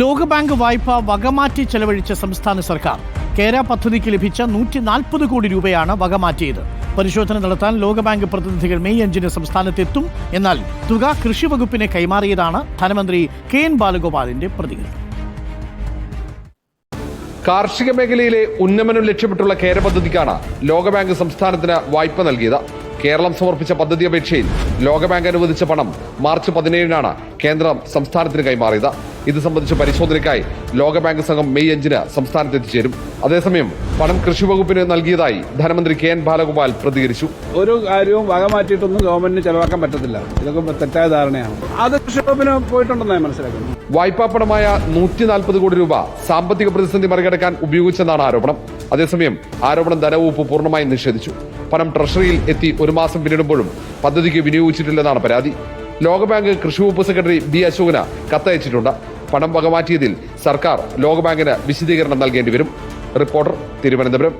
ലോകബാങ്ക് വായ്പ വകമാറ്റി ചെലവഴിച്ച സംസ്ഥാന സർക്കാർ. കേര പദ്ധതിക്ക് ലഭിച്ച നൂറ്റി നാൽപ്പത് കോടി രൂപയാണ് വകമാറ്റിയത്. പരിശോധന നടത്താൻ ലോകബാങ്ക് പ്രതിനിധികൾ മെയ് അഞ്ചിന് സംസ്ഥാനത്തെത്തും. എന്നാൽ തുക കൃഷി വകുപ്പിനെ കൈമാറിയതാണ് ധനമന്ത്രി കെ എൻ ബാലഗോപാലിന്റെ പ്രതികരണം. കാർഷിക മേഖലയിലെ ഉന്നമനം ലക്ഷ്യമിട്ടുള്ള കേര പദ്ധതിക്കാണ് ലോകബാങ്ക് സംസ്ഥാനത്തിന് വായ്പ നൽകിയത്. കേരളം സമർപ്പിച്ച പദ്ധതി അപേക്ഷയിൽ ലോകബാങ്ക് അനുവദിച്ച പണം മാർച്ച് പതിനേഴിനാണ് കേന്ദ്രം സംസ്ഥാനത്തിന് കൈമാറിയത്. ഇത് സംബന്ധിച്ച പരിശോധനയ്ക്കായി ലോകബാങ്ക് സംഘം മെയ് അഞ്ചിന് സംസ്ഥാനത്ത് എത്തിച്ചേരും അതേസമയം പണം കൃഷി വകുപ്പിന് നൽകിയതായി ധനമന്ത്രി കെ എൻ ബാലഗോപാൽ പ്രതികരിച്ചു. ഒരു കാര്യവും വക മാറ്റിയിട്ടൊന്നും ഗവൺമെന്റിന് ചെലവാക്കാൻ പറ്റത്തില്ല. ഇതൊക്കെ തെറ്റായ ധാരണയാണ്. അത് കൃഷി വകുപ്പിന് പോയിട്ടുണ്ടെന്നാണ് മനസ്സിലാക്കുന്നത് വായ്പാ പണമായ നൂറ്റി നാൽപ്പത് കോടി രൂപ സാമ്പത്തിക പ്രതിസന്ധി മറികടക്കാൻ ഉപയോഗിച്ചെന്നാണ് ആരോപണം. അതേസമയം ആരോപണം ധനവകുപ്പ് പൂർണമായും നിഷേധിച്ചു. പണം ട്രഷറിയിൽ എത്തി ഒരു മാസം പിന്നിടുമ്പോഴും പദ്ധതിക്ക് വിനിയോഗിച്ചിട്ടില്ലെന്നാണ് പരാതി. ലോകബാങ്ക് കൃഷി വകുപ്പ് സെക്രട്ടറി ബി അശോകന് കത്തയച്ചിട്ടുണ്ട്. പണം വകമാറ്റിയതിൽ സർക്കാർ ലോകബാങ്കിന് വിശദീകരണം നൽകേണ്ടി വരും. റിപ്പോർട്ടർ തിരുവനന്തപുരം.